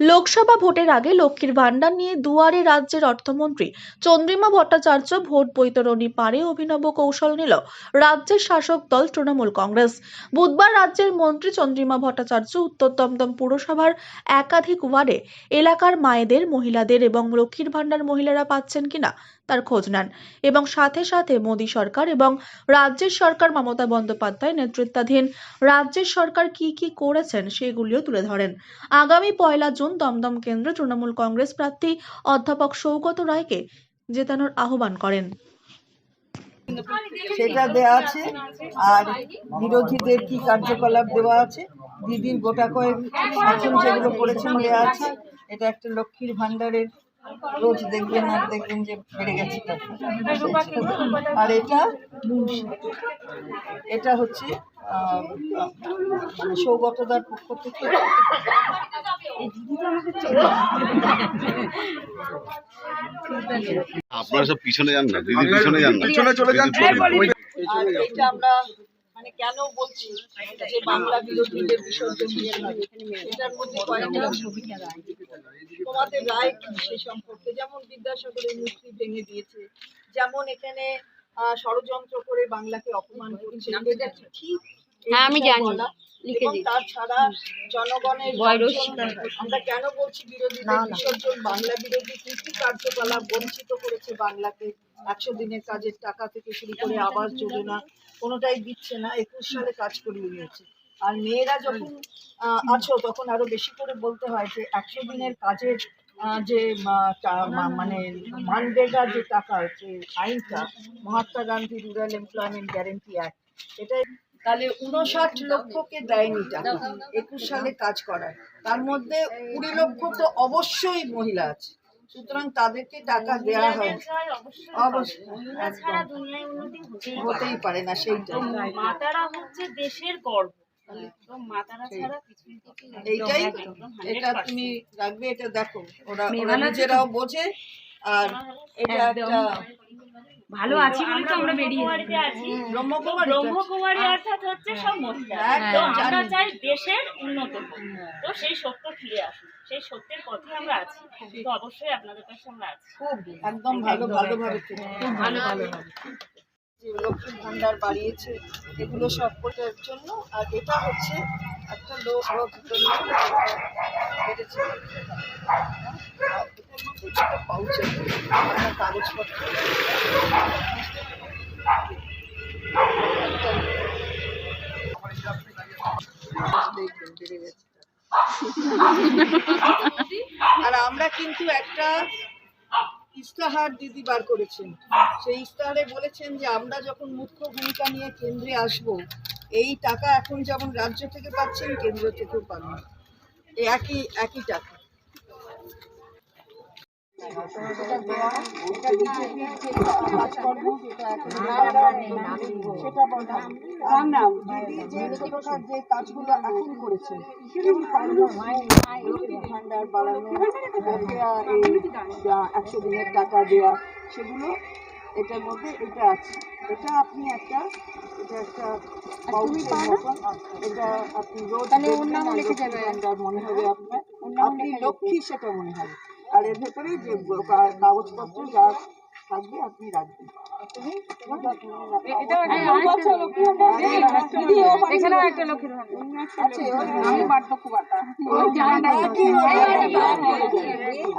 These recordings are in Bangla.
লোকসভা ভোটের আগে লক্ষ্মীর ভাণ্ডার নিয়ে দুয়ারে রাজ্যের অর্থমন্ত্রী চন্দ্রিমা ভট্টাচার্য ভোট বৈতরণী পারে অভিনব কৌশল নিল রাজ্যের শাসক দল তৃণমূল কংগ্রেস। বুধবার রাজ্যের মন্ত্রী চন্দ্রিমা ভট্টাচার্য উত্তর দমদম পুরসভার একাধিক ওয়ার্ডে এলাকার মায়েদের, মহিলাদের এবং লক্ষ্মীর ভাণ্ডার মহিলারা পাচ্ছেন কিনা তার খোঁজ নেন এবং সাথে সাথে মোদী সরকার এবং রাজ্যের সরকার মমতা বন্দ্যোপাধ্যায় নেতৃত্বাধীন রাজ্যের সরকার কি কি করেছেন সেগুলিও তুলে ধরেন। আগামী পয়লা জুন দমদম কেন্দ্রে তৃণমূল কংগ্রেস প্রার্থী অধ্যাপক সৌগত রায়কে জেতানোর আহ্বান করেন। সেটা দেওয়া আছে, আর বিরোধীদের কি কার্যকলাপ দেওয়া আছে, দিদির গোটা কয়েক যেগুলো করেছেন দেওয়া আছে, এটা একটা লক্ষ্মীর ভাণ্ডারের রোজ দেখবেন আর দেখবেন যে বেড়ে গেছে আর এটা এটা হচ্ছে আহ, মানে সৌগতদার পক্ষ থেকে। আপনারা সব পিছনে যান না দিদির পিছনে যান না। পিছনে চলে যান, আর এটা আমরা মানে কেন বলছি যে বাংলা বিরোধীদের বিসর্জন দিয়ে নয়? এটার মধ্যে কয়েকটা তোমাদের রায় কি সে সম্পর্কে? যেমন বিদ্যাসাগরের মূর্তি ভেঙে দিয়েছে যেমন এখানে আহ, ষড়যন্ত্র করে বাংলাকে অপমান করছে। ঠিক? হ্যাঁ, আমি জানি। লিখে তাছাড়া জনগণের বয়স বঞ্চন, আমরা কেন বলছি বিরোধীদের বিসর্জন? বাংলা বিরোধী কি কি কার্যকলাপ বঞ্চিত করেছে বাংলাকে একশো দিনের কাজের টাকা থেকে শুরু করে আবাস যোজনা কোনোটাই দিচ্ছে না। একুশ সালে কাজ করিয়ে নিয়েছে আর মেয়েরা যখন আছো তখন আরও বেশি করে বলতে হয় যে একশো দিনের কাজের যে মানে মানরেগার যে টাকা যে আইনটা Mahatma Gandhi rural employment guarantee act এটাই তাহলে উনষাট লক্ষকে দেয়নি টাকা। একুশ সালে কাজ করার। তার মধ্যে কুড়ি লক্ষ তো অবশ্যই মহিলা আছে। সুতরাং তাদেরকে টাকা দেওয়া হয়। অবশ্যই। হতেই পারে না সেইটা মাতারা হচ্ছে দেশের গর্ব। এইটাই এটা তুমি রাখবে এটা দেখো। ওরা ওরা নিজেরাও বোঝে। আর এটা একটা ভালো আছি বলে তো আমরা বেরিয়ে আছি ব্রহ্মকুমারী ব্রহ্মকুমারী অর্থাৎ হচ্ছে সব মহিলা একদম আমরা চাই দেশের উন্নত তো সেই সত্য ফিরে আসুক সেই সত্যের পথে আমরা আছি তো অবশ্যই আপনাদের কাছে আমরা আছি খুব একদম ভালো ভালোভাবে খুব ভালো ভালোভাবে লক্ষ্মীর ভান্ডার বাড়িয়েছে এগুলো সব কোটার জন্য আর এটা হচ্ছে একটা লোক বেড়েছে আর আমরা কিন্তু একটা ইস্তাহার দিদি বার করেছেন। সেই ইস্তাহারে বলেছেন যে, আমরা যখন মুখ্য ভূমিকা নিয়ে কেন্দ্রে আসব, এই টাকা এখন যেমন রাজ্য থেকে পাচ্ছেন, কেন্দ্র থেকেও পাবেন। একই একই টাকা। সেটা দেওয়া, এটা BJP যে কাজকর্ম, সেটা বলা। আর দিদি যে ছোটখাট যে কাজগুলো এখন করেছেন যেমন লক্ষ্মীর ভান্ডার বাড়ানো বকেয়া এই যা একশো দিনের টাকা দেওয়া সেগুলো এটার মধ্যে এটা আছে এটা আপনি একটা এটা একটা এটা আপনি মনে হবে আপনার। আপনি লক্ষ্মী সেটা মনে হবে। আর এর ভেতরে যে কাগজপত্র যা থাকবে আপনি রাখবেন।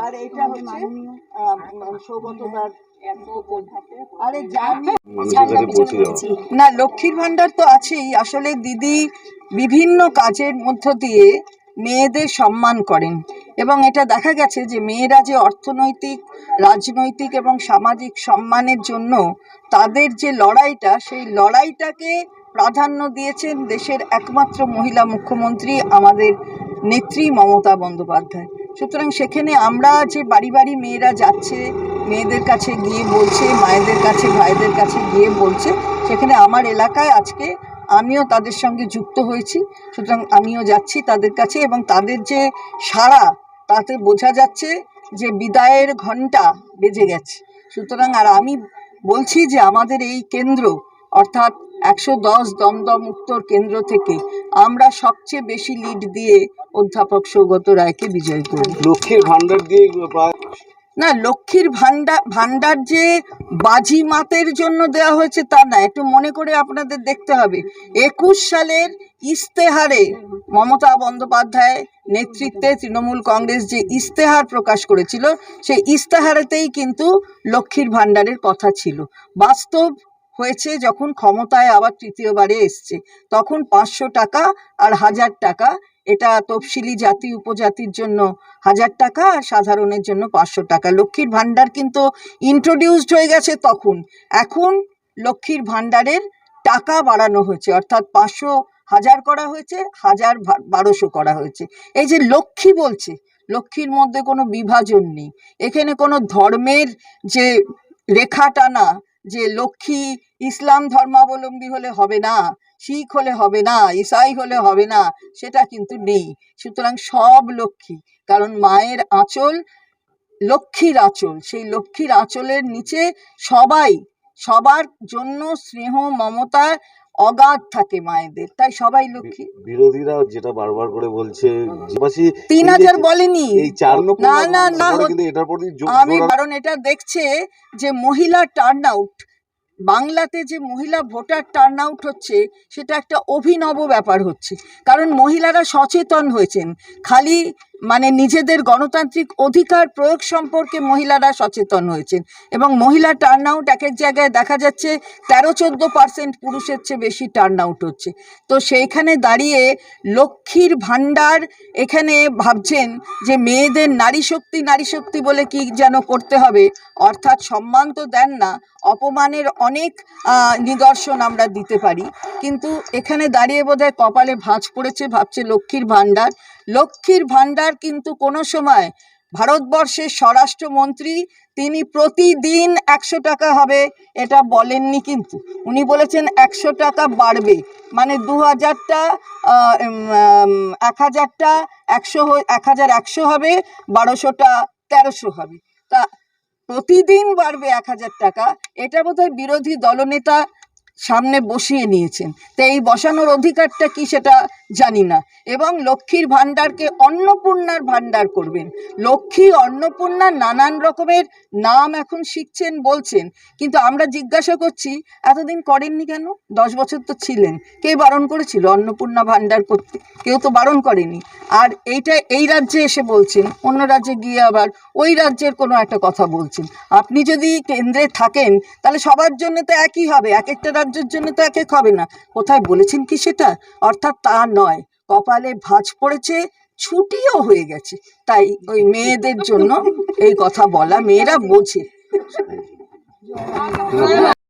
আর এটা হচ্ছে না লক্ষ্মীর ভান্ডার তো আছেই। আসলে দিদি বিভিন্ন কাজের মধ্য দিয়ে মেয়েদের সম্মান করেন। এবং এটা দেখা গেছে যে মেয়েরা যে অর্থনৈতিক, রাজনৈতিক এবং সামাজিক সম্মানের জন্য তাদের যে লড়াইটা, সেই লড়াইটাকে প্রাধান্য দিয়েছেন দেশের একমাত্র মহিলা মুখ্যমন্ত্রী আমাদের নেত্রী মমতা বন্দ্যোপাধ্যায়। সুতরাং সেখানে আমরা যে বাড়ি বাড়ি মেয়েরা যাচ্ছে, মেয়েদের কাছে গিয়ে বলছে, মায়েদের কাছে, ভাইদের কাছে গিয়ে বলছে, সেখানে আমার এলাকায় আজকে আমিও তাদের সঙ্গে যুক্ত হয়েছি। সুতরাং আমিও যাচ্ছি তাদের কাছে এবং তাদের যে সাড়া তাতে বোঝা যাচ্ছে যে বিদায়ের ঘণ্টা বেজে গেছে। সুতরাং আর আমি বলছি যে আমাদের এই কেন্দ্র, অর্থাৎ একশো দশ দমদম উত্তর কেন্দ্র থেকে আমরা সবচেয়ে বেশি লিড দিয়ে অধ্যাপক সৌগত রায়কে বিজয় করি লক্ষ্মীর ভাণ্ডার দিয়ে না, লক্ষ্মীর ভান্ডার ভান্ডার যে বাজি মাতের জন্য দেওয়া হয়েছে তা না, একটু মনে করে আপনাদের দেখতে হবে। একুশ সালের ইস্তেহারে মমতা বন্দ্যোপাধ্যায় নেতৃত্বে তৃণমূল কংগ্রেস যে ইস্তেহার প্রকাশ করেছিল, সেই ইস্তেহারেতেই কিন্তু লক্ষ্মীর ভান্ডারের কথা ছিল। বাস্তব হয়েছে যখন ক্ষমতায় আবার তৃতীয়বারে এসছে, তখন পাঁচশো টাকা আর হাজার টাকা এটা তফসিলি জাতি উপজাতির জন্য হাজার টাকা আর সাধারণের জন্য পাঁচশো টাকা। লক্ষ্মীর ভাণ্ডার কিন্তু ইন্ট্রোডিউসড হয়ে গেছে তখন। এখন লক্ষ্মীর ভাণ্ডারের টাকা বাড়ানো হয়েছে, অর্থাৎ পাঁচশো হাজার করা হয়েছে, হাজার বারোশো করা হয়েছে। এই যে লক্ষ্মী বলছে, লক্ষ্মীর মধ্যে কোনো বিভাজন নেই। এখানে কোনো ধর্মের যে রেখা টানা যে লক্ষ্মী ইসলাম ধর্মাবলম্বী হলে হবে না, শিখ হলে হবে না, ইসাই হলে হবে না, সেটা কিন্তু নেই। সুতরাং সব লক্ষ্মী, কারণ মায়ের আঁচল লক্ষ্মীর আঁচল, সেই লক্ষ্মীর আঁচলের নিচে সবাই, সবার জন্য স্নেহ, মমতা অগাধ থাকে মায়েদের তাই সবাই লক্ষ্মী। বিরোধীরা যেটা বারবার করে বলছে তিন হাজার বলেনি। না, না, না, আমি কারণ এটা দেখছে যে মহিলা টার্ন আউট বাংলাতে যে মহিলা ভোটার টার্ন আউট হচ্ছে সেটা একটা অভিনব ব্যাপার হচ্ছে। কারণ মহিলারা সচেতন হয়েছেন। খালি মানে নিজেদের গণতান্ত্রিক অধিকার প্রয়োগ সম্পর্কে মহিলারা সচেতন হয়েছেন এবং মহিলা টার্ন আউট এক এক জায়গায় দেখা যাচ্ছে তেরো চোদ্দ পার্সেন্ট পুরুষের চেয়ে বেশি টার্ন আউট হচ্ছে। তো সেইখানে দাঁড়িয়ে লক্ষ্মীর ভাণ্ডার এখানে ভাবছেন যে মেয়েদের নারী শক্তি নারী শক্তি বলে কি যেন করতে হবে? অর্থাৎ সম্মান তো দেন না, অপমানের অনেক নিদর্শন আমরা দিতে পারি। কিন্তু এখানে দাঁড়িয়ে বোধহয় কপালে ভাঁজ পড়েছে, ভাবছে লক্ষ্মীর ভাণ্ডার। লক্ষ্মীর ভাণ্ডার কিন্তু কোনো সময় ভারতবর্ষের স্বরাষ্ট্রমন্ত্রী, তিনি প্রতিদিন একশো টাকা হবে, এটা বলেননি কিন্তু। উনি বলেছেন একশো টাকা বাড়বে। মানে দু হাজারটা এক হাজারটা একশো এক হাজার একশো হবে, বারোশোটা তেরোশো হবে। তা প্রতিদিন বাড়বে এক হাজার টাকা, এটা বোধহয় বিরোধী দলনেতা সামনে বসিয়ে নিয়েছেন। তো এই বসানোর অধিকারটা কি সেটা জানি না। এবং লক্ষ্মীর ভাণ্ডারকে অন্নপূর্ণার ভাণ্ডার করবেন। লক্ষ্মী অন্নপূর্ণা নানান রকমের নাম এখন শিখছেন, বলছেন। কিন্তু আমরা জিজ্ঞাসা করছি, এতদিন করেননি কেন? দশ বছর তো ছিলেন। কে বারণ করেছিল অন্নপূর্ণা ভাণ্ডার করতে? কেউ তো বারণ করেনি। আর এইটা, এই রাজ্যে এসে বলছেন, অন্য রাজ্যে গিয়ে আবার ওই রাজ্যের কোনো একটা কথা বলছেন। আপনি যদি কেন্দ্রে থাকেন, তাহলে সবার জন্য তো একই হবে, এক একটা রাজ্যের জন্য এক হবে না। কোথায় বলেছেন কি সেটা? অর্থাৎ তা নয়। কপালে ভাঁজ পড়েছে, ছুটিও হয়ে গেছে। তাই ওই মেয়েদের জন্য এই কথা বলা, মেয়েরা বোঝে।